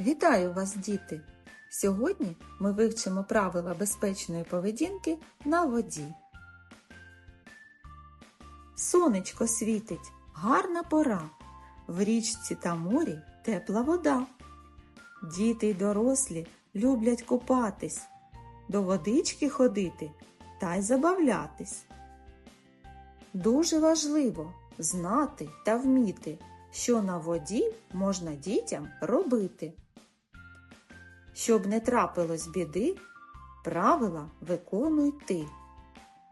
Вітаю вас, діти! Сьогодні ми вивчимо правила безпечної поведінки на воді. Сонечко світить, гарна пора. В річці та морі тепла вода. Діти й дорослі люблять купатись, до водички ходити та й забавлятись. Дуже важливо знати та вміти, що на воді можна дітям робити. Щоб не трапилось біди, правила виконуй ти.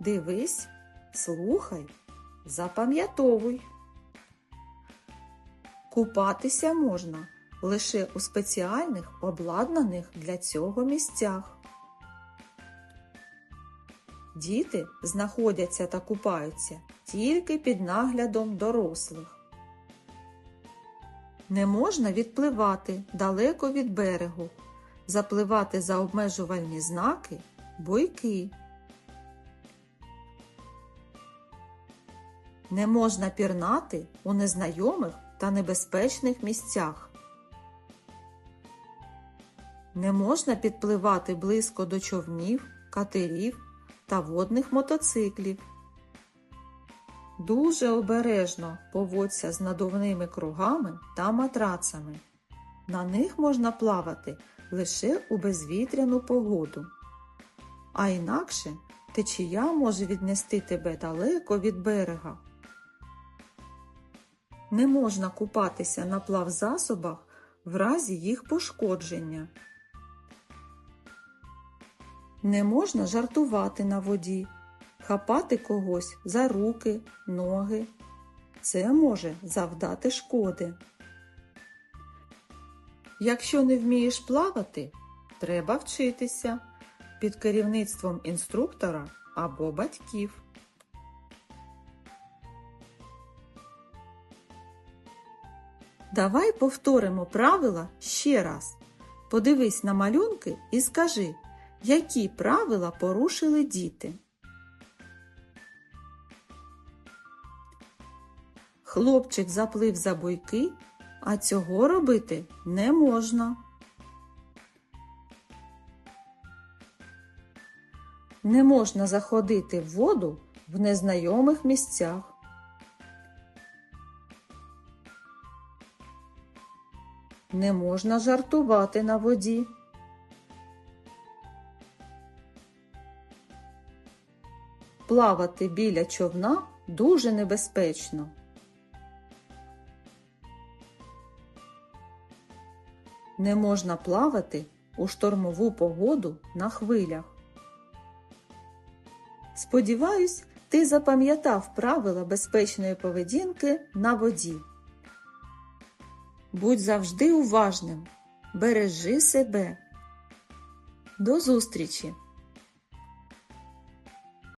Дивись, слухай, запам'ятовуй. Купатися можна лише у спеціальних обладнаних для цього місцях. Діти знаходяться та купаються тільки під наглядом дорослих. Не можна відпливати далеко від берегу, запливати за обмежувальні знаки, буйки. Не можна пірнати у незнайомих та небезпечних місцях. Не можна підпливати близько до човнів, катерів та водних мотоциклів. Дуже обережно поводься з надувними кругами та матрацами. На них можна плавати лише у безвітряну погоду. А інакше течія може віднести тебе далеко від берега. Не можна купатися на плавзасобах в разі їх пошкодження. Не можна жартувати на воді, хапати когось за руки, ноги. Це може завдати шкоди. Якщо не вмієш плавати, треба вчитися під керівництвом інструктора або батьків. Давай повторимо правила ще раз. Подивись на малюнки і скажи, які правила порушили діти. Хлопчик заплив за буйки, а цього робити не можна. Не можна заходити в воду в незнайомих місцях. Не можна жартувати на воді. Плавати біля човна дуже небезпечно. Не можна плавати у штормову погоду на хвилях. Сподіваюсь, ти запам'ятав правила безпечної поведінки на воді. Будь завжди уважним, бережи себе. До зустрічі!